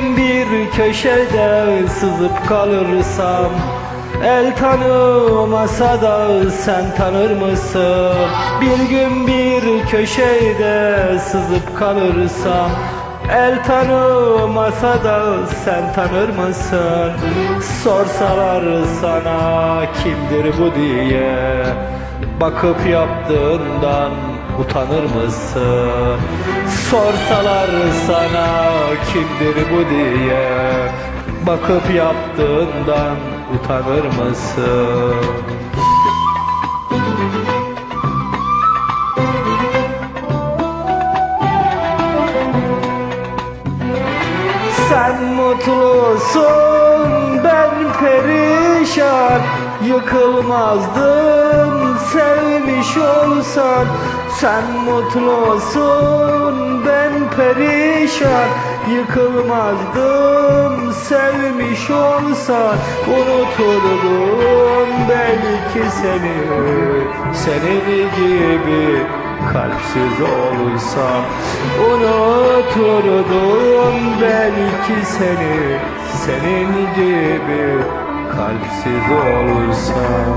gün bir köşede sızıp kalırsam El tanımasa da sen tanır mısın? Bir gün bir köşede sızıp kalırsam El tanımasa da sen tanır mısın? Sorsalar sana kimdir bu diye Bakıp yaptığından utanır mısın? Sorsalar sana kimdir bu diye Bakıp yaptığından utanır mısın? Sen mutlusun ben perişan Yıkılmazdım sevmiş olsan Sen mutlusun ben perişan. Yıkılmazdım sevmiş olsan Unuturdum. Belki seni Senin gibi kalpsiz olsam Unuturdum. Belki seni Senin gibi kalpsiz olsam